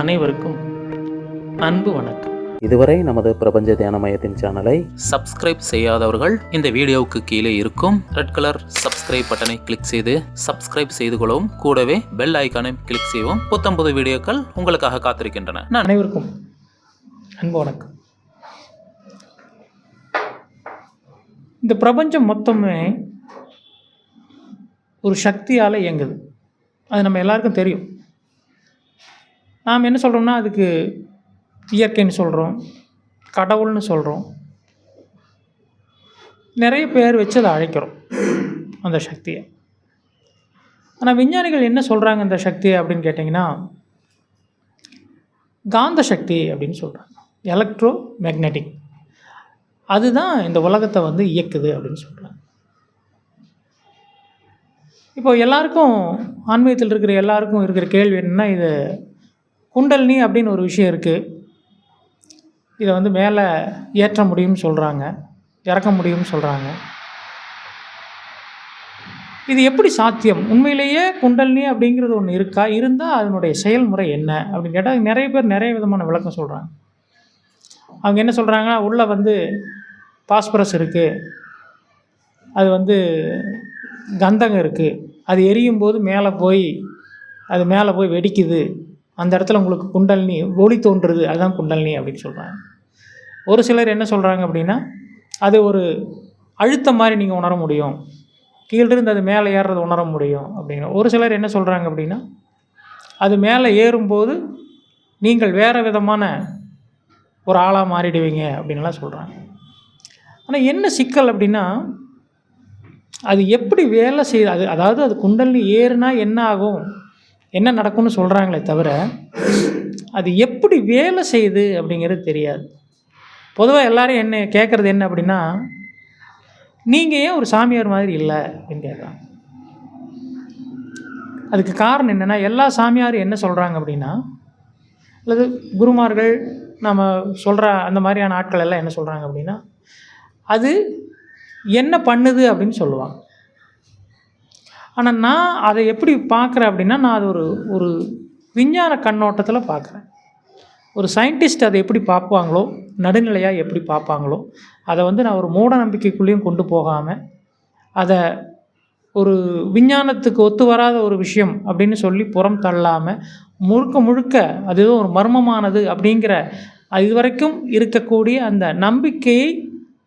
அனைவருக்கும் அன்பு வணக்கம். இதுவரை நமது பிரபஞ்ச தியான மையத்தின் சேனலை சப்ஸ்கிரைப் செய்யாதவர்கள் இந்த வீடியோவுக்கு கீழே இருக்கும் ரெட் கலர் சப்ஸ்கிரைப் பட்டனை கிளிக் செய்து சப்ஸ்கிரைப் செய்து கொள்ளவும் கூடவே பெல் ஐக்கானை கிளிக் செய்யவும் புத்தம்புது வீடியோக்கள் உங்களுக்காக காத்திருக்கின்றன. நான் அனைவருக்கும் அன்பு வணக்கம். இந்த பிரபஞ்சம் மொத்தமே ஒரு சக்தியால் இயங்குது. அது நம்ம எல்லாருக்கும் தெரியும். நாம் என்ன சொல்கிறோம்னா அதுக்கு இயற்கைன்னு சொல்கிறோம் கடவுள்னு சொல்கிறோம் நிறைய பேர் வச்சு அதை அழைக்கிறோம் அந்த சக்தியை. ஆனால் விஞ்ஞானிகள் என்ன சொல்கிறாங்க அந்த சக்தியை அப்படின்னு கேட்டிங்கன்னா காந்த சக்தி அப்படின்னு சொல்கிறாங்க எலக்ட்ரோ மேக்னெட்டிக் அதுதான் இந்த உலகத்தை வந்து இயக்குது அப்படின்னு சொல்கிறாங்க இப்போ எல்லாருக்கும் ஆன்மீகத்தில் இருக்கிற எல்லாருக்கும் இருக்கிற கேள்வி என்னென்னா இது குண்டல்னி அப்படின்னு ஒரு விஷயம் இருக்குது இதை வந்து மேலே ஏற்ற முடியும்னு சொல்கிறாங்க இறக்க முடியும்னு சொல்கிறாங்க இது எப்படி சாத்தியம்? உண்மையிலேயே குண்டல்னி அப்படிங்கிறது ஒன்று இருக்கா? இருந்தால் அதனுடைய செயல்முறை என்ன? அப்படின்னு கேட்டால் நிறைய பேர் நிறைய விதமான விளக்கம் சொல்கிறாங்க அவங்க என்ன சொல்கிறாங்கன்னா உள்ளே வந்து பாஸ்பரஸ் இருக்குது அது வந்து கந்தகம் இருக்குது அது எரியும் போது மேலே போய் அது மேலே போய் வெடிக்குது. அந்த இடத்துல உங்களுக்கு குண்டலினி ஒளி தோன்றுறது அதுதான் குண்டலினி அப்படின்னு சொல்கிறாங்க ஒரு சிலர் என்ன சொல்கிறாங்க அப்படின்னா அது ஒரு அழுத்தம் மாதிரி நீங்கள் உணர முடியும். கீழிருந்து அது மேலே ஏறுறது உணர முடியும் அப்படிங்கிற ஒரு சிலர் என்ன சொல்கிறாங்க அப்படின்னா அது மேலே ஏறும்போது நீங்கள் வேறு விதமான ஒரு ஆளாக மாறிடுவீங்க அப்படின்லாம் சொல்கிறாங்க ஆனால் என்ன சிக்கல் அப்படின்னா அது எப்படி வேலை செய்யுது அது அதாவது அது குண்டலினி ஏறுனா என்ன ஆகும்? என்ன நடக்கும்னு சொல்கிறாங்களே தவிர அது எப்படி வேலை செய்யுது அப்படிங்கிறது தெரியாது. பொதுவாக எல்லாரும் என்ன கேட்குறது என்ன அப்படின்னா நீங்கள் ஏன் ஒரு சாமியார் மாதிரி இல்லை? அப்படின்னு கேட்குறாங்க அதுக்கு காரணம் என்னென்னா எல்லா சாமியாரும் என்ன சொல்கிறாங்க அப்படின்னா அல்லது குருமார்கள் நம்ம சொல்கிற அந்த மாதிரியான ஆட்கள் எல்லாம் என்ன சொல்கிறாங்க அப்படின்னா அது என்ன பண்ணுது? அப்படின்னு சொல்லுவாங்க. ஆனால் நான் அதை எப்படி பார்க்குறேன் அப்படின்னா நான் அது ஒரு ஒரு விஞ்ஞான கண்ணோட்டத்தில் பார்க்குறேன். ஒரு சயின்டிஸ்ட் அதை எப்படி பார்ப்பாங்களோ நடுநிலையாக எப்படி பார்ப்பாங்களோ அதை வந்து நான் ஒரு மூட நம்பிக்கைக்குள்ளேயும் கொண்டு போகாமல் அதை ஒரு விஞ்ஞானத்துக்கு ஒத்து வராத ஒரு விஷயம் அப்படின்னு சொல்லி புறம் தள்ளாமல் முழுக்க முழுக்க அது ஏதோ ஒரு மர்மமானது அப்படிங்கிற இதுவரைக்கும் இருக்கக்கூடிய அந்த நம்பிக்கையை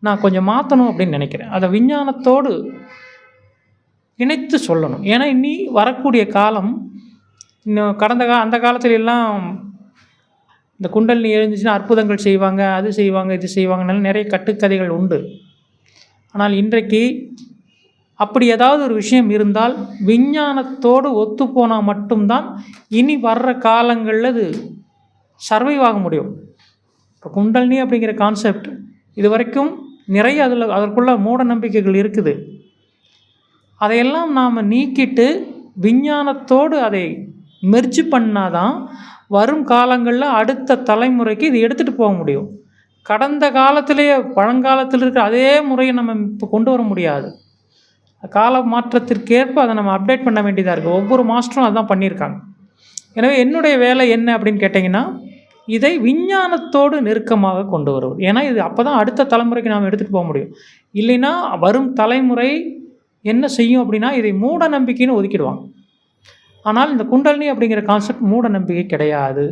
நான் கொஞ்சம் மாற்றணும் அப்படின்னு நினைக்கிறேன். அதை விஞ்ஞானத்தோடு இணைத்து சொல்லணும். ஏன்னா இனி வரக்கூடிய காலம் இன்னும் கடந்த கா அந்த காலத்துல எல்லாம் இந்த குண்டலினி எழுந்துச்சுன்னா அற்புதங்கள் செய்வாங்க அது செய்வாங்க இது செய்வாங்கனால நிறைய கட்டுக்கதைகள் உண்டு. ஆனால் இன்றைக்கு அப்படி ஏதாவது ஒரு விஷயம் இருந்தால் விஞ்ஞானத்தோடு ஒத்துப்போனால் மட்டும்தான் இனி வர்ற காலங்களில் அது சர்வைவ் ஆக முடியும். இப்போ குண்டலினி அப்படிங்கிற கான்செப்ட் இது வரைக்கும் நிறைய அதில் அதற்குள்ள மூட நம்பிக்கைகள் இருக்குது. அதையெல்லாம் நாம் நீக்கிட்டு விஞ்ஞானத்தோடு அதை மெர்ஜி பண்ணாதான் வரும் காலங்களில் அடுத்த தலைமுறைக்கு இது எடுத்துகிட்டு போக முடியும். கடந்த காலத்திலேயே பழங்காலத்தில் இருக்கிற அதே முறையை நம்ம இப்போ கொண்டு வர முடியாது. கால மாற்றத்திற்கேற்ப அதை நம்ம அப்டேட் பண்ண வேண்டியதாக இருக்குது ஒவ்வொரு மாஸ்டரும் அதுதான் பண்ணியிருக்காங்க. எனவே என்னுடைய வேலை என்ன அப்படின்னு கேட்டிங்கன்னா இதை விஞ்ஞானத்தோடு நெருக்கமாக கொண்டு வருவது. ஏன்னா இது அப்போ தான் அடுத்த தலைமுறைக்கு நாம் எடுத்துகிட்டு போக முடியும். இல்லைன்னா வரும் தலைமுறை என்ன செய்யும் அப்படின்னா இதை மூட நம்பிக்கைன்னு ஒதுக்கிடுவாங்க. ஆனால் இந்த குண்டலினி அப்படிங்கிற கான்செப்ட் மூட நம்பிக்கை கிடையாது.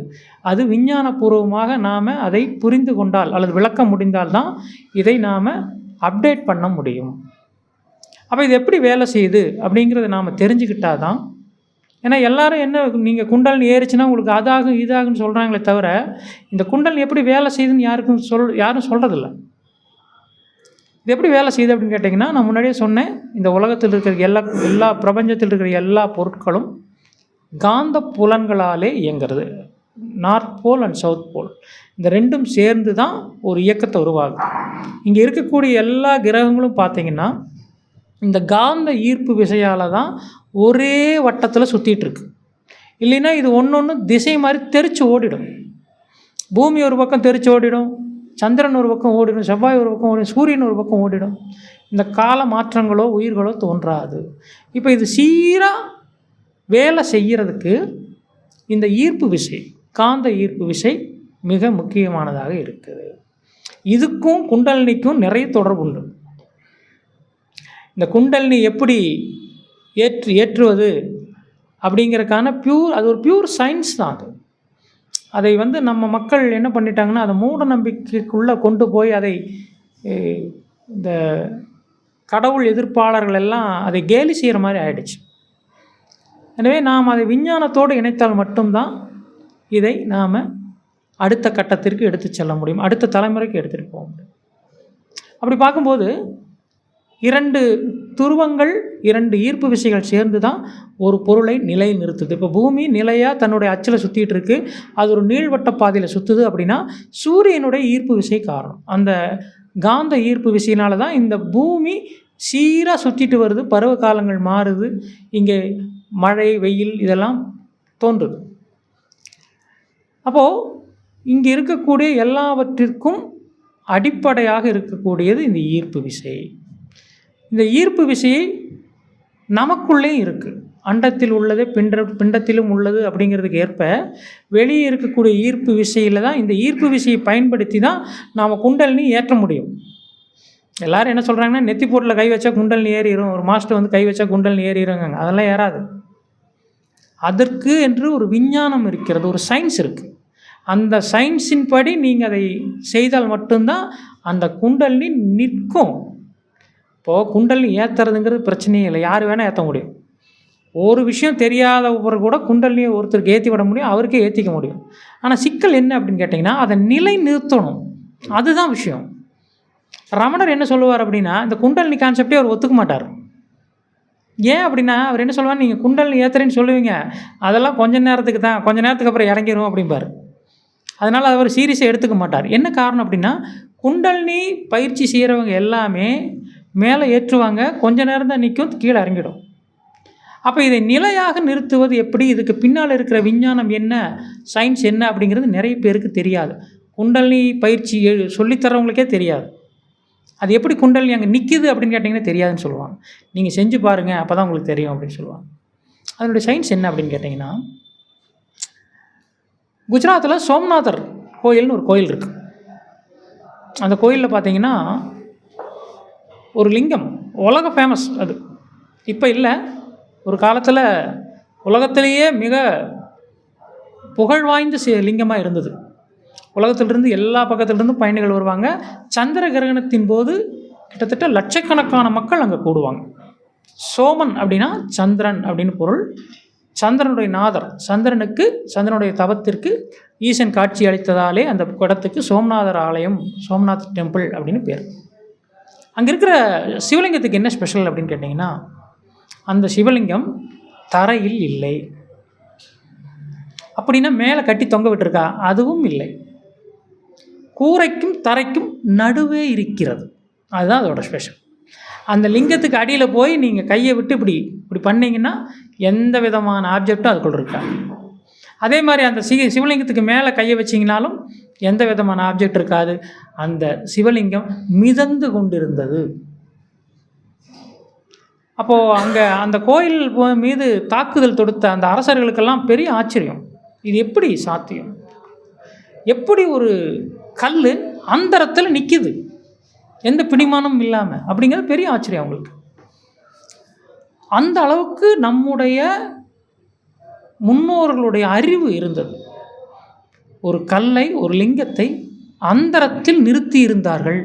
அது விஞ்ஞானபூர்வமாக நாம் அதை புரிந்து கொண்டால் அல்லது விளக்க முடிந்தால் தான் இதை நாம் அப்டேட் பண்ண முடியும். அப்போ இது எப்படி வேலை செய்யுது அப்படிங்கிறத நாம் தெரிஞ்சுக்கிட்டால் தான் ஏன்னா எல்லாரும் என்ன நீங்கள் குண்டலினி ஏறிச்சுன்னா உங்களுக்கு அதாகும் இதாகும்னு சொல்கிறாங்களே தவிர இந்த குண்டல் எப்படி வேலை செய்யுதுன்னு யாருக்கும் சொல் யாரும் சொல்கிறதில்ல இது எப்படி வேலை செய்யுது அப்படின்னு கேட்டிங்கன்னா நான் முன்னாடியே சொன்னேன் இந்த உலகத்தில் இருக்கிற எல்லா எல்லா பிரபஞ்சத்தில் இருக்கிற எல்லா பொருட்களும் காந்த புலன்களாலே இயங்கிறது. North pole and south pole இந்த ரெண்டும் சேர்ந்து தான் ஒரு இயக்கத்தை உருவாகுது இங்கே இருக்கக்கூடிய எல்லா கிரகங்களும் பார்த்தீங்கன்னா இந்த காந்த ஈர்ப்பு விசையால் தான் ஒரே வட்டத்தில் சுற்றிகிட்ருக்கு இல்லைன்னா இது ஒன்று ஒன்று திசை மாதிரி தெரித்து ஓடிடும். பூமி ஒரு பக்கம் தெரிச்சு ஓடிடும் சந்திரன் ஒரு பக்கம் ஓடிடும் செவ்வாய் ஒரு பக்கம் ஓடிடும் சூரியன் ஒரு பக்கம் ஓடிடும். இந்த கால மாற்றங்களோ உயிர்களோ தோன்றாது. இப்போ இது சீராக வேலை செய்கிறதுக்கு இந்த ஈர்ப்பு விசை காந்த ஈர்ப்பு விசை மிக முக்கியமானதாக இருக்குது. இதுக்கும் குண்டலினிக்கும் நிறைய தொடர்பு உண்டு. இந்த குண்டலினி எப்படி ஏற்று ஏற்றுவது அப்படிங்கிறதுக்கான பியூர் அது ஒரு பியூர் சயின்ஸ் தான் அது. அதை வந்து நம்ம மக்கள் என்ன பண்ணிட்டாங்கன்னா அதை மூட நம்பிக்கைக்குள்ளே கொண்டு போய் அதை இந்த கடவுள் எதிர்ப்பாளர்கள் எல்லாம் அதை கேலி செய்கிற மாதிரி ஆயிடுச்சு. எனவே நாம் அதை விஞ்ஞானத்தோடு இணைத்தால் மட்டும்தான் இதை நாம் அடுத்த கட்டத்திற்கு எடுத்து செல்ல முடியும். அடுத்த தலைமுறைக்கு எடுத்துகிட்டு போக முடியும். அப்படி பார்க்கும்போது இரண்டு துருவங்கள் இரண்டு ஈர்ப்பு விசைகள் சேர்ந்து தான் ஒரு பொருளை நிலை நிறுத்துது. இப்போ பூமி நிலையாக தன்னுடைய அச்சில் சுற்றிட்டு இருக்கு அது ஒரு நீள்வட்ட பாதையில் சுற்றுது அப்படின்னா சூரியனுடைய ஈர்ப்பு விசை காரணம். அந்த காந்த ஈர்ப்பு விசையினால தான் இந்த பூமி சீராக சுற்றிட்டு வருது பருவ காலங்கள் மாறுது இங்கே மழை வெயில் இதெல்லாம் தோன்றுது. அப்போது இங்கே இருக்கக்கூடிய எல்லாவற்றிற்கும் அடிப்படையாக இருக்கக்கூடியது இந்த ஈர்ப்பு விசை. இந்த ஈர்ப்பு விசையை நமக்குள்ளே இருக்குது அண்டத்தில் உள்ளது பிண்ட பிண்டத்திலும் உள்ளது அப்படிங்கிறதுக்கு ஏற்ப வெளியே இருக்கக்கூடிய ஈர்ப்பு விசையில் தான் இந்த ஈர்ப்பு விசையை பயன்படுத்தி தான் நாம் குண்டலினி ஏற்ற முடியும். எல்லாரும் என்ன சொல்கிறாங்கன்னா நெத்தி போட்டில் கை வச்சா குண்டலினி ஏறிடும் ஒரு மாஸ்டர் வந்து கை வச்சா குண்டலினி ஏறிடுங்க அதெல்லாம் ஏறாது. அதற்கு என்று ஒரு விஞ்ஞானம் இருக்கிறது ஒரு சயின்ஸ் இருக்குது அந்த சயின்ஸின் படி நீங்கள் அதை செய்தால் மட்டும்தான் அந்த குண்டலினி நிற்கும். இப்போது குண்டலினி ஏற்றுறதுங்கிறது பிரச்சனையே இல்லை. யார் வேணால் ஏற்ற முடியும். ஒரு விஷயம் தெரியாதவர் கூட குண்டலினியை ஒருத்தருக்கு ஏற்றி விட முடியும் அவருக்கே ஏற்றிக்க முடியும். ஆனால் சிக்கல் என்ன அப்படின்னு கேட்டிங்கன்னா அதை நிலை நிறுத்தணும் அதுதான் விஷயம். ரமணர் என்ன சொல்லுவார் அப்படின்னா இந்த குண்டலினி கான்செப்டே அவர் ஒத்துக்க மாட்டார். ஏன் அப்படின்னா அவர் என்ன சொல்லுவார்? நீங்கள் குண்டலினி ஏற்றுறேன்னு சொல்லுவீங்க. அதெல்லாம் கொஞ்ச நேரத்துக்கு தான் கொஞ்ச நேரத்துக்கு அப்புறம் இறங்கிடும் அப்படிம்பார். அதனால் அவர் சீரியஸை எடுத்துக்க மாட்டார். என்ன காரணம் அப்படின்னா குண்டலினி பயிற்சி செய்கிறவங்க எல்லாமே மேலே ஏற்றுவாங்க. கொஞ்ச நேரம் தான் நிற்கும். கீழே இறங்கிடும். அப்போ இதை நிலையாக நிறுத்துவது எப்படி? இதுக்கு பின்னால் இருக்கிற விஞ்ஞானம் என்ன? சயின்ஸ் என்ன? அப்படிங்கிறது நிறைய பேருக்கு தெரியாது. குண்டலினி பயிற்சி சொல்லித்தரவங்களுக்கே தெரியாது. அது எப்படி குண்டலினி அங்கே நிற்கிது அப்படின்னு கேட்டிங்கன்னா தெரியாதுன்னு சொல்லுவாங்க. நீங்கள் செஞ்சு பாருங்கள் அப்போ தான் உங்களுக்கு தெரியும் அப்படின்னு சொல்லுவாங்க. அதனுடைய சயின்ஸ் என்ன அப்படின்னு கேட்டிங்கன்னா குஜராத்தில் சோம்நாதர் கோயில்னு ஒரு கோயில் இருக்குது அந்த கோயிலில் பார்த்தீங்கன்னா ஒரு லிங்கம் உலக ஃபேமஸ் அது. இப்போ இல்லை ஒரு காலத்தில் உலகத்திலேயே மிக புகழ் வாய்ந்த லிங்கமாக இருந்தது. உலகத்திலிருந்து எல்லா பக்கத்துலேருந்தும் பயணிகள் வருவாங்க. சந்திர கிரகணத்தின் போது கிட்டத்தட்ட லட்சக்கணக்கான மக்கள் அங்கே கூடுவாங்க. சோமன் அப்படின்னா சந்திரன் அப்படின்னு பொருள். சந்திரனுடைய நாதர் சந்திரனுக்கு சந்திரனுடைய தவத்திற்கு ஈசன் காட்சி அளித்ததாலே அந்த இடத்துக்கு சோம்நாதர் ஆலயம் சோம்நாத் டெம்பிள் அப்படின்னு பேர். அங்கே இருக்கிற சிவலிங்கத்துக்கு என்ன ஸ்பெஷல் அப்படின்னு கேட்டிங்கன்னா அந்த சிவலிங்கம் தரையில் இல்லை. அப்படின்னா மேலே கட்டி தொங்க விட்டுருக்கா? அதுவும் இல்லை. கூரைக்கும் தரைக்கும் நடுவே இருக்கிறது. அதுதான் அதோட ஸ்பெஷல் அந்த லிங்கத்துக்கு அடியில் போய் நீங்கள் கையை விட்டு இப்படி இப்படி பண்ணிங்கன்னா எந்த விதமான ஆப்ஜெக்டும் அதுக்குள்ள இருக்காது. அதே மாதிரி அந்த சி சிவலிங்கத்துக்கு மேலே கையை வச்சிங்கனாலும் எந்த விதமான ஆப்ஜெக்ட் இருக்காது. அந்த சிவலிங்கம் மிதந்து கொண்டிருந்தது. அப்போது அங்கே அந்த கோயில் மீது தாக்குதல் தொடுத்த அந்த அரசர்களுக்கெல்லாம் பெரிய ஆச்சரியம். இது எப்படி சாத்தியம்? எப்படி ஒரு கல் அந்தரத்தில் நிற்கிது எந்த பிடிமானமும் இல்லாமல் அப்படிங்கிறது பெரிய ஆச்சரியம் அவங்களுக்கு. அந்த அளவுக்கு நம்முடைய முன்னோர்களுடைய அறிவு இருந்தது. ஒரு கல்லை ஒரு லிங்கத்தை அந்தரத்தில் நிறுத்தி இருந்தார்கள்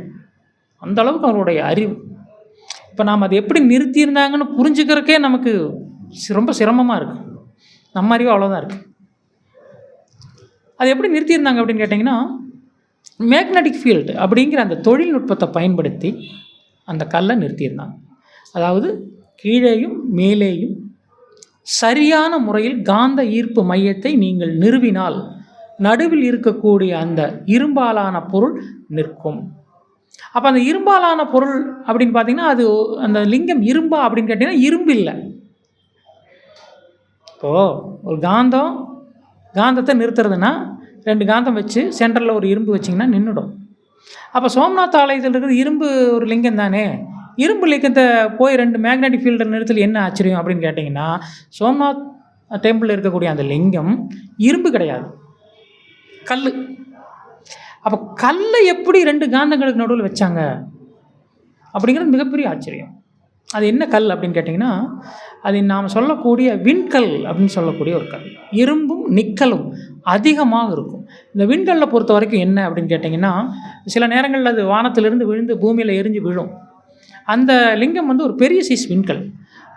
அந்த அளவுக்கு அவருடைய அறிவு. இப்போ நாம் அதை எப்படி நிறுத்தியிருந்தாங்கன்னு புரிஞ்சுக்கிறதுக்கே நமக்கு ரொம்ப சிரமமாக இருக்குது நம்ம அறிவு அவ்வளோதான் இருக்குது அது எப்படி நிறுத்தியிருந்தாங்க அப்படின்னு கேட்டிங்கன்னா மேக்னெட்டிக் ஃபீல்டு அப்படிங்கிற அந்த தொழில்நுட்பத்தை பயன்படுத்தி அந்த கல்லை நிறுத்தியிருந்தாங்க. அதாவது கீழேயும் மேலேயும் சரியான முறையில் காந்த ஈர்ப்பு மையத்தை நீங்கள் நிறுவினால் நடுவில் இருக்கக்கூடிய அந்த இரும்பாலான பொருள் நிற்கும். அப்போ அந்த இரும்பாலான பொருள் அப்படின்னு பார்த்தீங்கன்னா அது அந்த லிங்கம் இரும்பா அப்படின்னு கேட்டிங்கன்னா இரும்பு இல்லை இப்போது ஒரு காந்தம் காந்தத்தை நிறுத்துறதுன்னா ரெண்டு காந்தம் வச்சு சென்டரில் ஒரு இரும்பு வச்சிங்கன்னா நின்றுடும் அப்போ சோம்நாத் ஆலயத்தில் இருக்கிற இரும்பு ஒரு லிங்கம் தானே? இரும்பு லிங்கத்தை போய் ரெண்டு மேக்னெட்டிக் ஃபீல்டு நிறுத்தல் என்ன ஆச்சரியம் அப்படின்னு கேட்டிங்கன்னா சோம்நாத் டெம்பிளில் இருக்கக்கூடிய அந்த லிங்கம் இரும்பு கிடையாது. கல் அப்போ கல்லை எப்படி ரெண்டு காந்தங்களுக்கு நடுவில் வச்சாங்க? அப்படிங்கிறது மிகப்பெரிய ஆச்சரியம். அது என்ன கல் அப்படின்னு கேட்டிங்கன்னா அது நாம் சொல்லக்கூடிய விண்கல் அப்படின்னு சொல்லக்கூடிய ஒரு கல். இரும்பும் நிக்கலும் அதிகமாக இருக்கும். இந்த விண்கல்லை பொறுத்த வரைக்கும் என்ன அப்படின்னு கேட்டிங்கன்னா சில நேரங்களில் அது வானத்திலிருந்து விழுந்து பூமியில் எரிஞ்சு விழும். அந்த லிங்கம் வந்து ஒரு பெரிய சைஸ் விண்கல்.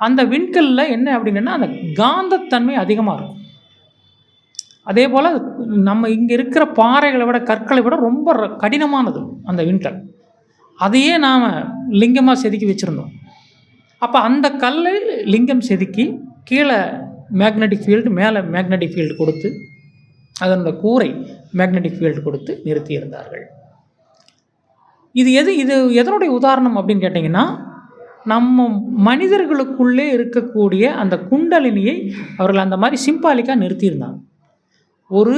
அந்த விண்கல்லில் என்ன அப்படின்னா அந்த காந்தத்தன்மை அதிகமாக இருக்கும். அதே போல் நம்ம இங்கே இருக்கிற பாறைகளை விட கற்களை விட ரொம்ப ர- கடினமானது அந்த விண்கல் அதையே நாம் லிங்கமாக செதுக்கி வச்சுருந்தோம். அப்போ அந்த கல்லை லிங்கம் செதுக்கி கீழே மேக்னெட்டிக் ஃபீல்டு மேலே மேக்னெட்டிக் ஃபீல்டு கொடுத்து அதனோட கூரை மேக்னெட்டிக் ஃபீல்டு கொடுத்து நிறுத்தியிருந்தார்கள். இது எது இது எதனுடைய உதாரணம் அப்படின்னு கேட்டிங்கன்னா நம்ம மனிதர்களுக்குள்ளே இருக்கக்கூடிய அந்த குண்டலினியை அவர்கள் அந்த மாதிரி சிம்பாலிக்காக நிறுத்தியிருந்தாங்க. ஒரு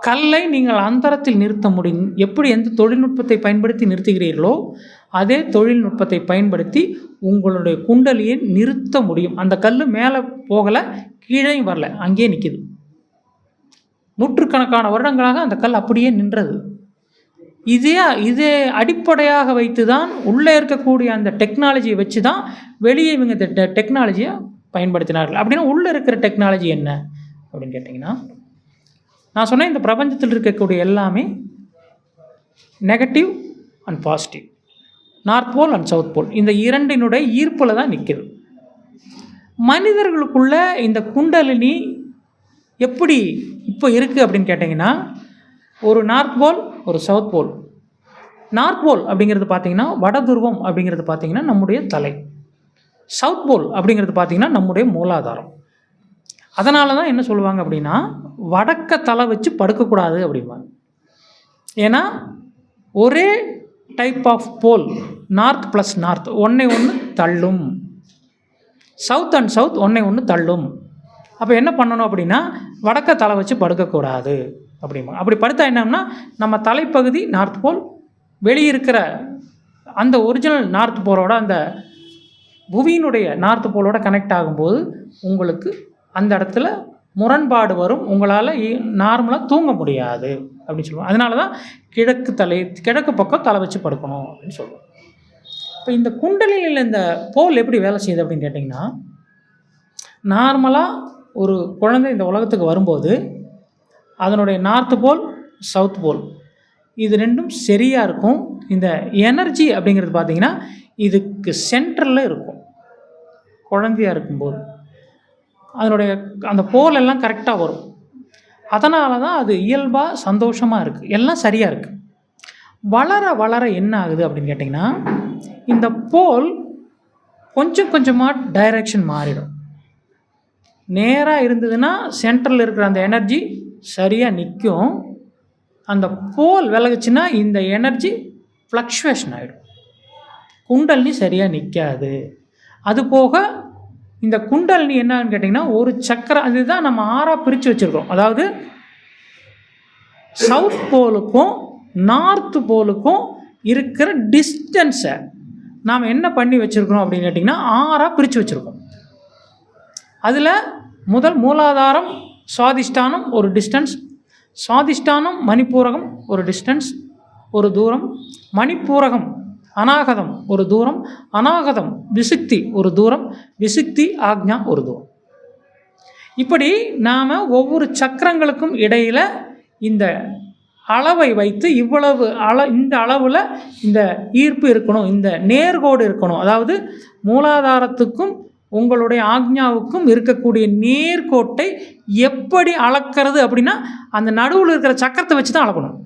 கல்லை நீங்கள் அந்தரத்தில் நிறுத்த முடியும் எப்படி எந்த தொழில்நுட்பத்தை பயன்படுத்தி நிறுத்துகிறீர்களோ அதே தொழில்நுட்பத்தை பயன்படுத்தி உங்களுடைய குண்டலியை நிறுத்த முடியும். அந்த கல் மேலே போகலை கீழே வரல அங்கேயே நிற்கிது நூற்றுக்கணக்கான வருடங்களாக அந்த கல் அப்படியே நின்றது. இதே இதே அடிப்படையாக வைத்து தான் உள்ளே இருக்கக்கூடிய அந்த டெக்னாலஜியை வச்சு தான் வெளியே இவங்க இந்த டெ- டெக்னாலஜியை பயன்படுத்தினார்கள். அப்படின்னா உள்ளே இருக்கிற டெக்னாலஜி என்ன? அப்படின்னு கேட்டிங்கன்னா நான் சொன்னேன் இந்த பிரபஞ்சத்தில் இருக்கக்கூடிய எல்லாமே negative and positive north pole and south pole இந்த இரண்டினுடைய ஈர்ப்பில் தான் நிற்கிது மனிதர்களுக்குள்ள இந்த குண்டலினி எப்படி இப்போ இருக்குது அப்படின்னு கேட்டிங்கன்னா ஒரு நார்த் போல் ஒரு சவுத் போல் நார்த் போல் அப்படிங்கிறது பார்த்திங்கன்னா வட துருவம் அப்படிங்கிறது பார்த்தீங்கன்னா நம்முடைய தலை. சவுத் போல் அப்படிங்கிறது பார்த்தீங்கன்னா நம்முடைய மூலாதாரம். அதனால தான் என்ன சொல்லுவாங்க அப்படின்னா வடக்க தலை வச்சு படுக்கக்கூடாது அப்படிம்பாங்க. ஏன்னா ஒரே type of pole north plus north ஒன்றை ஒன்று தள்ளும். சவுத் அண்ட் சவுத் ஒன்றை ஒன்று தள்ளும். அப்போ என்ன பண்ணணும் அப்படின்னா வடக்க தலை வச்சு படுக்கக்கூடாது அப்படிமா அப்படி படுத்தா என்னன்னா நம்ம தலைப்பகுதி நார்த் போல் வெளியே இருக்கிற அந்த ஒரிஜினல் நார்த் போலோட அந்த புவியினுடைய நார்த் போலோட கனெக்ட் ஆகும்போது உங்களுக்கு அந்த இடத்துல முரண்பாடு வரும். உங்களால் நார்மலாக தூங்க முடியாது அப்படின்னு சொல்லுவோம் அதனால தான் கிழக்கு தலை கிழக்கு பக்கம் தலை வச்சு படுக்கணும் அப்படின்னு சொல்லுவோம் இப்போ இந்த குண்டலியில் இந்த போல் எப்படி வேலை செய்யுது அப்படின்னு கேட்டிங்கன்னா நார்மலாக ஒரு குழந்தை இந்த உலகத்துக்கு வரும்போது அதனுடைய நார்த் போல் சவுத் போல் இது ரெண்டும் சரியாக இருக்கும். இந்த எனர்ஜி அப்படிங்கிறது பார்த்திங்கன்னா இதுக்கு சென்டரில் இருக்கும். குழந்தையாக இருக்கும்போது. அதனுடைய அந்த போல் எல்லாம் கரெக்டாக வரும். அதனால தான் அது இயல்பாக சந்தோஷமாக இருக்குது எல்லாம் சரியாக இருக்குது வளர வளர என்ன ஆகுது அப்படின்னு கேட்டிங்கன்னா இந்த போல் கொஞ்சம் கொஞ்சமாக டைரக்ஷன் மாறிடும். நேராக இருந்ததுன்னா சென்டரில் இருக்கிற அந்த எனர்ஜி சரியாக நிற்கும் அந்த போல் விலகுச்சுன்னா இந்த எனர்ஜி ஃப்ளக்ஷுவேஷன் ஆகிடும் குண்டலினி சரியாக நிற்காது அது போக இந்த குண்டலினி என்னன்னு கேட்டிங்கன்னா ஒரு சக்கரம் அதுதான் நம்ம ஆறாக பிரித்து வச்சுருக்கோம் அதாவது சவுத் போலுக்கும் நார்த் போலுக்கும் இருக்கிற டிஸ்டன்ஸை நாம் என்ன பண்ணி வச்சுருக்கிறோம் அப்படின்னு கேட்டிங்கன்னா ஆறாக பிரித்து வச்சுருக்கோம். அதில் முதல் மூலாதாரம் சுவாதிஷ்டானம் ஒரு டிஸ்டன்ஸ் சுவாதிஷ்டானம் மணிப்பூரகம் ஒரு டிஸ்டன்ஸ் ஒரு தூரம் மணிப்பூரகம் அநாகதம் ஒரு தூரம் அநாகதம் விசுக்தி ஒரு தூரம் விசுக்தி ஆக்ஞா ஒரு தூரம். இப்படி நாம் ஒவ்வொரு சக்கரங்களுக்கும் இடையில் இந்த அளவை வைத்து இவ்வளவு அள இந்த அளவில் இந்த ஈர்ப்பு இருக்கணும் இந்த நேர்கோடு இருக்கணும். அதாவது மூலாதாரத்துக்கும் உங்களுடைய ஆக்ஞாவுக்கும் இருக்கக்கூடிய நேர்கோட்டை எப்படி அளக்கிறது அப்படின்னா அந்த நடுவில் இருக்கிற சக்கரத்தை வச்சு தான் அளக்கணும்.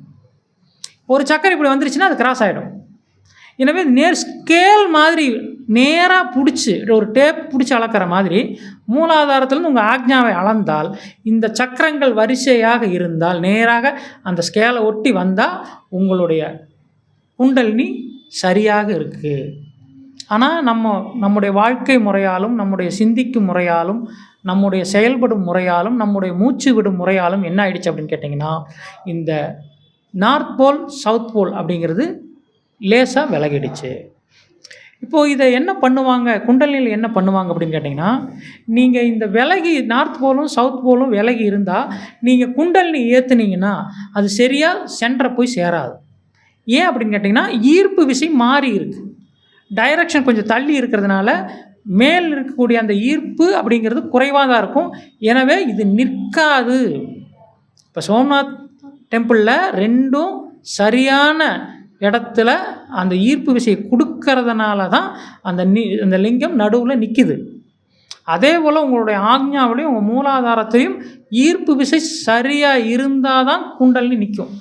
ஒரு சக்கரம் இப்படி வந்துருச்சுன்னா அது கிராஸ் ஆகிடும் எனவே நேர் ஸ்கேல் மாதிரி நேராக பிடிச்சி ஒரு டேப் பிடிச்சி அளக்கிற மாதிரி மூலாதாரத்திலிருந்து உங்கள் ஆக்ஞாவை அளந்தால் இந்த சக்கரங்கள் வரிசையாக இருந்தால் நேராக அந்த ஸ்கேலை ஒட்டி வந்தால் உங்களுடைய குண்டலினி சரியாக இருக்குது ஆனால் நம்ம நம்முடைய வாழ்க்கை முறையாலும் நம்முடைய சிந்திக்கும் முறையாலும் நம்முடைய செயல்படும் முறையாலும் நம்முடைய மூச்சு விடும் முறையாலும் என்ன ஆயிடுச்சு அப்படின்னு கேட்டிங்கன்னா இந்த நார்த் போல் சவுத் போல் அப்படிங்கிறது லேசாக விலகிடுச்சு. இப்போது இதை என்ன பண்ணுவாங்க? குண்டலினியில் என்ன பண்ணுவாங்க அப்படின்னு கேட்டிங்கன்னா நீங்கள் இந்த விலகி நார்த் போலும் சவுத் போலும் விலகி இருந்தால் நீங்கள் குண்டலினி ஏற்றுனீங்கன்னா அது சரியாக சென்டரை போய் சேராது. ஏன் அப்படின்னு கேட்டிங்கன்னா ஈர்ப்பு விசை மாறி இருக்கு. டைரக்ஷன் கொஞ்சம் தள்ளி இருக்கிறதுனால மேல் இருக்கக்கூடிய அந்த ஈர்ப்பு அப்படிங்கிறது குறைவாக தான் இருக்கும். எனவே இது நிற்காது. இப்போ சோம்நாத் டெம்பிளில் ரெண்டும் சரியான இடத்துல அந்த ஈர்ப்பு விசையை கொடுக்கறதுனால தான் அந்த நி அந்த லிங்கம் நடுவில் நிற்கிது அதே போல் உங்களுடைய ஆக்ஞாவிலையும் உங்கள் மூலாதாரத்தையும் ஈர்ப்பு விசை சரியாக இருந்தால் தான் குண்டலினி நிற்கும்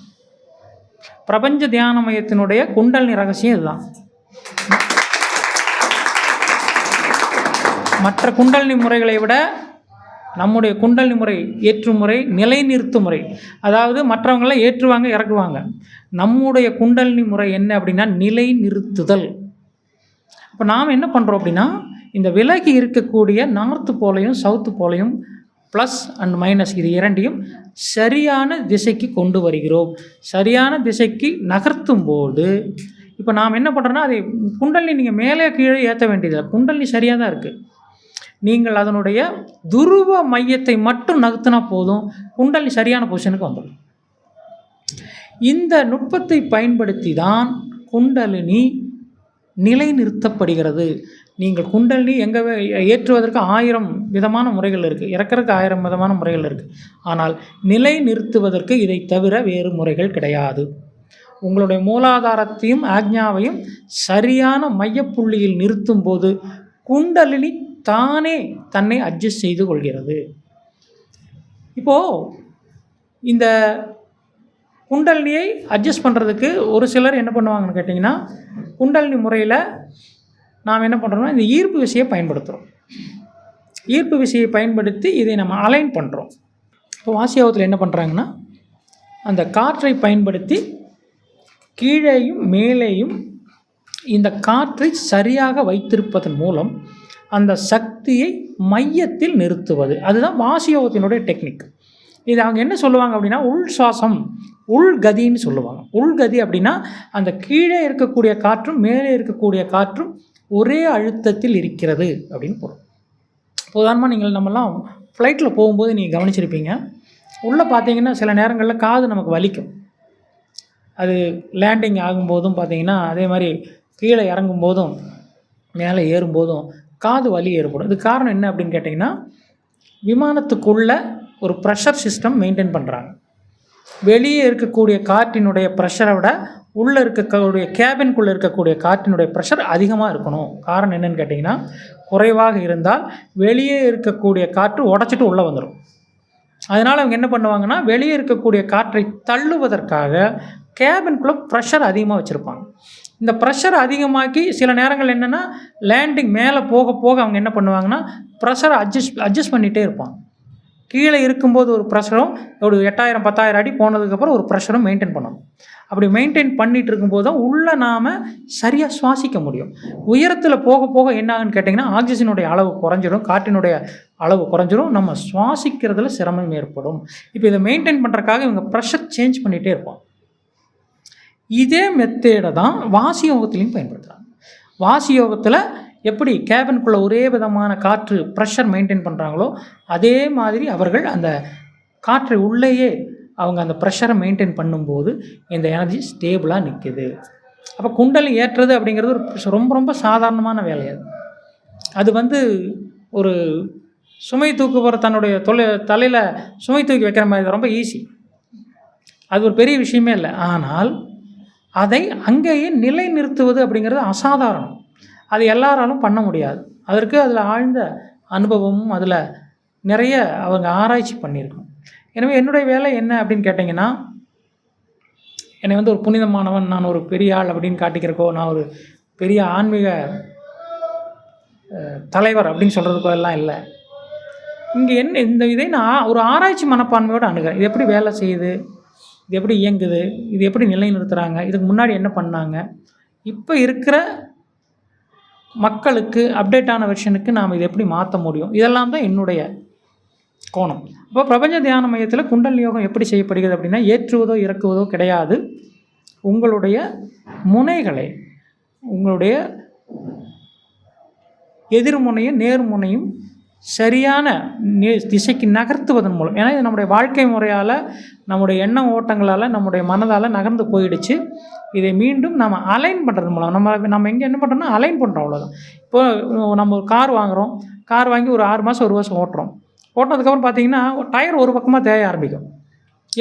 பிரபஞ்ச தியான மையத்தினுடைய குண்டலினி ரகசியம் இதுதான். மற்ற குண்டலினி முறைகளை விட நம்முடைய குண்டலி முறை ஏற்றும் முறை நிலைநிறுத்தும் முறை. அதாவது மற்றவங்களாம் ஏற்றுவாங்க இறக்குவாங்க. நம்முடைய குண்டலினி முறை என்ன அப்படின்னா நிலை நிறுத்துதல் இப்போ நாம் என்ன பண்ணுறோம் அப்படின்னா இந்த விலகி இருக்கக்கூடிய நார்த்து போலையும் சவுத்து போலையும் ப்ளஸ் அண்ட் மைனஸ் இது இரண்டையும் சரியான திசைக்கு கொண்டு வருகிறோம். சரியான திசைக்கு நகர்த்தும் போது இப்போ நாம் என்ன பண்ணுறோன்னா அதை குண்டலினி நீங்கள் மேலே கீழே ஏற்ற வேண்டியதில்லை. குண்டலினி சரியாக தான் இருக்குது நீங்கள் அதனுடைய துருவ மையத்தை மட்டும் நகர்த்தினா போதும் குண்டலி சரியான பொசிஷனுக்கு வந்துடும். இந்த நுட்பத்தை பயன்படுத்தி தான் குண்டலினி நிலைநிறுத்தப்படுகிறது. நீங்கள் குண்டலினி எங்கே ஏற்றுவதற்கு ஆயிரம் விதமான முறைகள் இருக்குது இறக்கிறதுக்கு ஆயிரம் விதமான முறைகள் இருக்குது ஆனால் நிலை நிறுத்துவதற்கு இதை தவிர வேறு முறைகள் கிடையாது. உங்களுடைய மூலாதாரத்தையும் ஆக்ஞாவையும் சரியான மையப்புள்ளியில் நிறுத்தும் போது குண்டலினி தானே தன்னை அட்ஜஸ்ட் செய்து கொள்கிறது. இப்போது இந்த குண்டலினியை அட்ஜஸ்ட் பண்ணுறதுக்கு ஒரு சிலர் என்ன பண்ணுவாங்கன்னு கேட்டிங்கன்னா குண்டலினி முறையில் நாம் என்ன பண்ணுறோம்னா இந்த ஈர்ப்பு விசையை பயன்படுத்துகிறோம் ஈர்ப்பு விசையை பயன்படுத்தி இதை நம்ம அலைன் பண்ணுறோம் இப்போ வாசியாவத்தில் என்ன பண்ணுறாங்கன்னா அந்த காற்றை பயன்படுத்தி கீழேயும் மேலேயும் இந்த காற்றை சரியாக வைத்திருப்பதன் மூலம் அந்த சக்தியை மையத்தில் நிறுத்துவது. அதுதான் வாசியோகத்தினுடைய டெக்னிக் இது அவங்க என்ன சொல்லுவாங்க அப்படின்னா உள் சுவாசம் உள்கதின்னு சொல்லுவாங்க. உள்கதி அப்படின்னா அந்த கீழே இருக்கக்கூடிய காற்றும் மேலே இருக்கக்கூடிய காற்றும் ஒரே அழுத்தத்தில் இருக்கிறது அப்படின்னு பொருள். உதாரணமாக நீங்கள் நம்மலாம் ஃப்ளைட்டில் போகும்போது நீங்கள் கவனிச்சிருப்பீங்க. உள்ளே பார்த்தீங்கன்னா சில நேரங்களில் காது நமக்கு வலிக்கும். அது லேண்டிங் ஆகும்போதும் பார்த்தீங்கன்னா அதே மாதிரி கீழே இறங்கும் போதும் மேலே ஏறும்போதும் காது வலி ஏற்படும். இது காரணம் என்ன அப்படின்னு கேட்டிங்கன்னா விமானத்துக்குள்ளே ஒரு ப்ரெஷர் சிஸ்டம் மெயின்டைன் பண்ணுறாங்க வெளியே இருக்கக்கூடிய காற்றினுடைய ப்ரெஷரை விட உள்ளே இருக்கக்கூடிய கேபின்குள்ளே இருக்கக்கூடிய காற்றினுடைய ப்ரெஷர் அதிகமாக இருக்கணும். காரணம் என்னன்னு கேட்டிங்கன்னா குறைவாக இருந்தால் வெளியே இருக்கக்கூடிய காற்று உடச்சிட்டு உள்ளே வந்துடும் அதனால் அவங்க என்ன பண்ணுவாங்கன்னா வெளியே இருக்கக்கூடிய காற்றை தள்ளுவதற்காக கேபின்குள்ளே ப்ரெஷர் அதிகமாக வச்சுருப்பாங்க. இந்த ப்ரெஷர் அதிகமாக்கி சில நேரங்கள் என்னென்னா லேண்டிங் மேலே போக போக அவங்க என்ன பண்ணுவாங்கன்னா ப்ரெஷரை அட்ஜஸ்ட் அட்ஜஸ்ட் பண்ணிகிட்டே இருப்பாங்க. கீழே இருக்கும்போது ஒரு ப்ரெஷரும் ஒரு எட்டாயிரம் பத்தாயிரம் அடி போனதுக்கப்புறம் ஒரு ப்ரெஷரும் மெயின்டைன் பண்ணணும். அப்படி மெயின்டைன் பண்ணிட்டு இருக்கும்போது தான் உள்ளே நாம் சரியாக சுவாசிக்க முடியும். உயரத்தில் போக போக என்ன ஆகுன்னு கேட்டிங்கன்னா ஆக்சிஜனுடைய அளவு குறைஞ்சிடும் காற்றினுடைய அளவு குறைஞ்சிரும் நம்ம சுவாசிக்கிறதுல சிரமம் ஏற்படும். இப்போ இதை மெயின்டைன் பண்ணுறக்காக இவங்க ப்ரெஷர் சேஞ்ச் பண்ணிகிட்டே இருப்போம் இதே மெத்தேடை தான் வாசி யோகத்துலேயும் பயன்படுத்துகிறாங்க வாசி யோகத்தில் எப்படி கேபின்குள்ளே ஒரே விதமான காற்று ப்ரெஷர் மெயின்டைன் பண்ணுறாங்களோ அதே மாதிரி அவர்கள் அந்த காற்றை உள்ளேயே அவங்க அந்த ப்ரெஷரை மெயின்டைன் பண்ணும்போது இந்த எனர்ஜி ஸ்டேபிளாக நிற்குது அப்போ குண்டலி ஏற்றுறது அப்படிங்கிறது ஒரு ரொம்ப ரொம்ப சாதாரணமான வேலையாது அது. வந்து ஒரு சுமை தூக்கு போகிற தன்னுடைய தொலை தலையில் சுமை தூக்கி வைக்கிற மாதிரி ரொம்ப ஈஸி அது ஒரு பெரிய விஷயமே இல்லை. ஆனால் அதை அங்கேயே நிலைநிறுத்துவது அப்படிங்கிறது அசாதாரணம். அது எல்லாராலும் பண்ண முடியாது. அதற்கு அதில் ஆழ்ந்த அனுபவமும் அதில் நிறைய அவங்க ஆராய்ச்சி பண்ணியிருக்கணும் எனவே என்னுடைய வேலை என்ன அப்படின்னு கேட்டிங்கன்னா என்னை வந்து ஒரு புனிதமானவன் நான் ஒரு பெரிய ஆள் அப்படின்னு காட்டிக்கிறக்கோ நான் ஒரு பெரிய ஆன்மீக தலைவர் அப்படின்னு சொல்கிறதுக்கோ எல்லாம் இல்லை. இங்கே என்ன இந்த இதை நான் ஒரு ஆராய்ச்சி மனப்பான்மையோடு அணுகிறேன். இது எப்படி வேலை செய்யுது? இது எப்படி இயங்குது? இது எப்படி நிலைநிறுத்துகிறாங்க இதுக்கு முன்னாடி என்ன பண்ணாங்க? இப்போ இருக்கிற மக்களுக்கு அப்டேட்டான வெர்ஷனுக்கு நாம் இதை எப்படி மாற்ற முடியும்? இதெல்லாம் தான் என்னுடைய கோணம். இப்போ பிரபஞ்ச தியான மையத்தில் குண்டல் யோகம் எப்படி செய்யப்படுகிறது அப்படின்னா ஏற்றுவதோ இறக்குவதோ கிடையாது. உங்களுடைய முனைகளை உங்களுடைய எதிர்முனையும் நேர்முனையும் சரியான திசைக்கு நகர்த்துவதன் மூலம். ஏன்னா இது நம்முடைய வாழ்க்கை முறையால் நம்முடைய எண்ண ஓட்டங்களால் நம்முடைய மனதால் நகர்ந்து போயிடுச்சு. இதை மீண்டும் நம்ம அலைன் பண்ணுறது மூலம் நம்ம நம்ம எங்கே என்ன பண்ணுறோம்னா அலைன் பண்ணுறோம் அவ்வளோதான் இப்போ நம்ம ஒரு கார் வாங்குகிறோம் கார் வாங்கி ஒரு ஆறு மாதம் ஒரு வருஷம் ஓட்டுறோம். ஓட்டினதுக்கப்புறம் பார்த்தீங்கன்னா டயர் ஒரு பக்கமாக தேய ஆரம்பிக்கும்.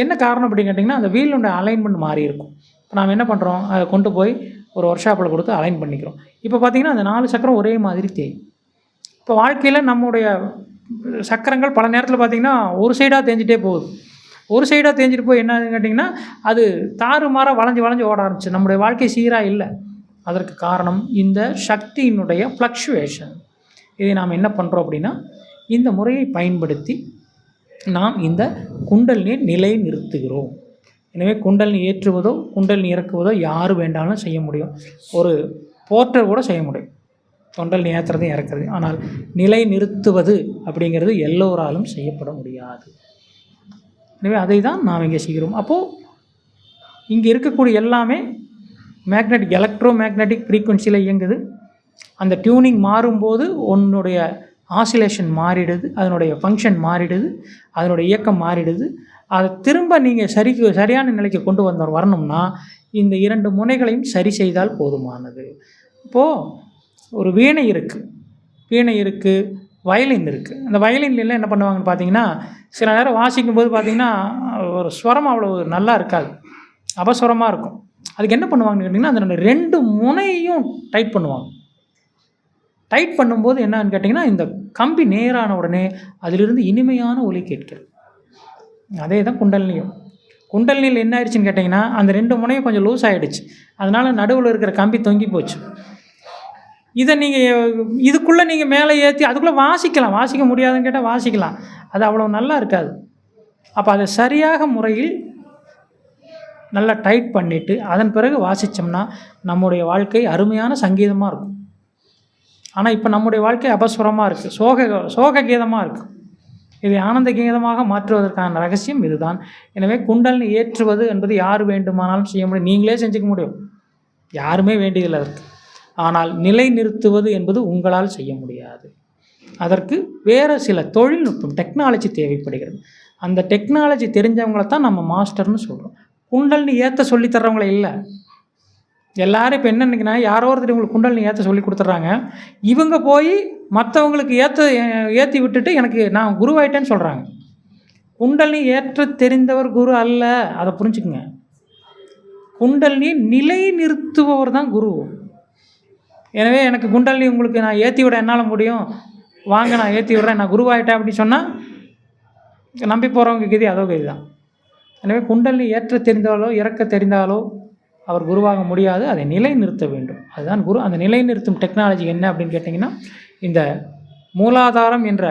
என்ன காரணம் அப்படின்னு கேட்டிங்கன்னா அந்த வீலுடைய அலைன்மெண்ட் மாறி இருக்கும். இப்போ நாம் என்ன பண்ணுறோம் அதை கொண்டு போய் ஒரு ஒர்க் ஷாப்பில் கொடுத்து அலைன் பண்ணிக்கிறோம். இப்போ பார்த்தீங்கன்னா அந்த நாலு சக்கரம் ஒரே மாதிரி தேயும். இப்போ வாழ்க்கையில் நம்முடைய சக்கரங்கள் பல நேரத்தில் பார்த்திங்கன்னா ஒரு சைடாக தேஞ்சிட்டே போகுது. ஒரு சைடாக தேஞ்சிட்டு போய் என்னன்னு கேட்டிங்கன்னா அது தாறுமாறாக வளைஞ்சு வளைஞ்சு ஓட ஆரம்பிச்சு. நம்முடைய வாழ்க்கை சீராக இல்லை. அதற்கு காரணம் இந்த சக்தியினுடைய ஃப்ளக்ஷுவேஷன் இதை நாம் என்ன பண்ணுறோம் அப்படின்னா இந்த முறையை பயன்படுத்தி நாம் இந்த குண்டலினியை நிலை நிறுத்துகிறோம். எனவே குண்டலினி ஏற்றுவதோ குண்டலினி இறக்குவதோ யார் வேண்டாலும் செய்ய முடியும். ஒரு போர்ட்டர் கூட செய்ய முடியும். தொண்டல் ஏற்றுறதையும் இறக்குறது. ஆனால் நிலை நிறுத்துவது அப்படிங்கிறது எல்லோராலும் செய்யப்பட முடியாது. எனவே அதை தான் நாம் இங்கே செய்கிறோம். அப்போது இங்கே இருக்கக்கூடிய எல்லாமே மேக்னெட்டிக் எலக்ட்ரோ மேக்னெட்டிக் ஃப்ரீக்குவென்சியில் இயங்குது. அந்த டியூனிங் மாறும்போது உன்னுடைய ஆசிலேஷன் மாறிடுது அதனுடைய ஃபங்க்ஷன் மாறிடுது அதனுடைய இயக்கம் மாறிடுது. அதை திரும்ப நீங்கள் சரிக்கு சரியான நிலைக்கு கொண்டு வந்த வரணும்னா இந்த இரண்டு முனைகளையும் சரி செய்தால் போதுமானது. இப்போது ஒரு வீணை இருக்குது வீணை இருக்குது வயலின் இருக்குது அந்த வயலின்லாம் என்ன பண்ணுவாங்கன்னு பார்த்தீங்கன்னா சில நேரம் வாசிக்கும் போது பார்த்தீங்கன்னா ஒரு ஸ்வரம் அவ்வளோ நல்லா இருக்காது. அபஸ்வரமாக இருக்கும். அதுக்கு என்ன பண்ணுவாங்கன்னு கேட்டிங்கன்னா அந்த ரெண்டு முனையையும் டைட் பண்ணுவாங்க. டைட் பண்ணும்போது என்னன்னு கேட்டிங்கன்னா இந்த கம்பி நேரான உடனே அதிலிருந்து இனிமையான ஒலி கேட்கிறது. அதே தான் குண்டலினியும். குண்டலினியில் என்ன ஆயிடுச்சுன்னு கேட்டிங்கன்னா அந்த ரெண்டு முனையும் கொஞ்சம் லூஸ் ஆகிடுச்சு அதனால் நடுவில் இருக்கிற கம்பி தொங்கி போச்சு. இதை நீங்கள் இதுக்குள்ளே நீங்கள் மேலே ஏற்றி அதுக்குள்ளே வாசிக்கலாம். வாசிக்க முடியாதுன்னு கேட்டால் வாசிக்கலாம். அது அவ்வளோ நல்லா இருக்காது. அப்போ அதை சரியாக முறையில் நல்லா டைட் பண்ணிவிட்டு அதன் பிறகு வாசித்தோம்னா நம்முடைய வாழ்க்கை அருமையான சங்கீதமாக இருக்கும். ஆனால் இப்போ நம்முடைய வாழ்க்கை அபஸ்வரமாக இருக்குது சோக சோக கீதமாக இருக்குது இதை ஆனந்த கீதமாக மாற்றுவதற்கான ரகசியம் இதுதான். எனவே குண்டல்னு ஏற்றுவது என்பது யார் வேண்டுமானாலும் செய்ய முடியும். நீங்களே செஞ்சுக்க முடியும். யாருமே வேண்டியதில்லை அதற்கு. ஆனால் நிலை நிறுத்துவது என்பது உங்களால் செய்ய முடியாது. அதற்கு வேறு சில தொழில்நுட்பம் டெக்னாலஜி தேவைப்படுகிறது. அந்த டெக்னாலஜி தெரிஞ்சவங்கள தான் நம்ம மாஸ்டர்னு சொல்கிறோம் குண்டல்னு ஏற்ற சொல்லி தர்றவங்கள இல்லை. எல்லாரும் இப்போ என்ன நினைக்கிறா யாரோ ஒருத்தர் உங்களுக்கு குண்டலினி ஏற்ற சொல்லி கொடுத்துட்றாங்க. இவங்க போய் மற்றவங்களுக்கு ஏற்ற ஏற்றி விட்டுட்டு எனக்கு நான் குருவாயிட்டேன்னு சொல்கிறாங்க குண்டலினி ஏற்ற தெரிந்தவர் குரு அல்ல. அதை புரிஞ்சுக்குங்க. குண்டலினி நிலை நிறுத்துபவர் தான் குரு. எனவே எனக்கு குண்டலினி உங்களுக்கு நான் ஏற்றி விட என்னால் முடியும்? வாங்க நான் ஏற்றி விடுறேன். நான் குருவாயிட்டேன் அப்படின்னு சொன்னால் நம்பி போகிறவங்க கதி அதோ கதி தான். எனவே குண்டலினி ஏற்ற தெரிந்தாலோ இறக்க தெரிந்தாலோ அவர் குருவாக முடியாது. அதை நிலை நிறுத்த வேண்டும். அதுதான் குரு. அந்த நிலை நிறுத்தும் டெக்னாலஜி என்ன அப்படின்னு கேட்டிங்கன்னா இந்த மூலாதாரம் என்ற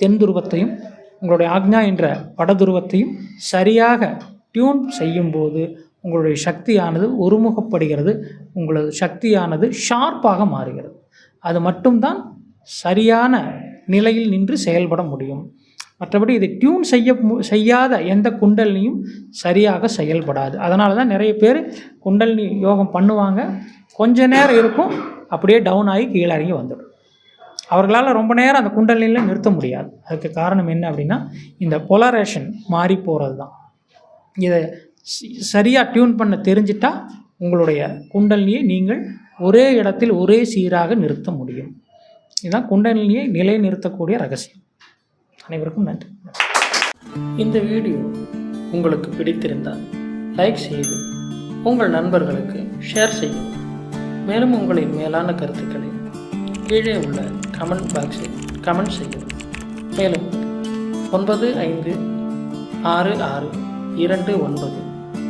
தென் துருவத்தையும் உங்களுடைய ஆக்ஞா என்ற வடதுருவத்தையும் சரியாக டியூன் செய்யும்போது உங்களுடைய சக்தியானது ஒருமுகப்படுகிறது உங்களது சக்தியானது ஷார்ப்பாக மாறுகிறது. அது மட்டும்தான் சரியான நிலையில் நின்று செயல்பட முடியும். மற்றபடி இதை டியூன் செய்ய செய்யாத எந்த குண்டலினியும் சரியாக செயல்படாது. அதனால தான் நிறைய பேர் குண்டலினி யோகம் பண்ணுவாங்க. கொஞ்ச நேரம் இருக்கும் அப்படியே டவுன் ஆகி கீழே இறங்கி வந்துடும். அவர்களால் ரொம்ப நேரம் அந்த குண்டலினியில் நிறுத்த முடியாது. அதுக்கு காரணம் என்ன அப்படின்னா இந்த பொலரேஷன் மாறி போகிறது தான் இதை சரியாக டியூன் பண்ண தெரிஞ்சிட்டா உங்களுடைய குண்டலினியை நீங்கள் ஒரே இடத்தில் ஒரே சீராக நிறுத்த முடியும். இதுதான் குண்டலினியை நிலை நிறுத்தக்கூடிய ரகசியம். அனைவருக்கும் நன்றி. இந்த வீடியோ உங்களுக்கு பிடித்திருந்தால் லைக் செய்து உங்கள் நண்பர்களுக்கு ஷேர் செய்யும் மேலும் உங்களின் மேலான கருத்துக்களை கீழே உள்ள கமெண்ட் பாக்ஸில் கமெண்ட் செய்யும் மேலும் ஒன்பது ஐந்து ஆறு ஆறு இரண்டு ஒன்பது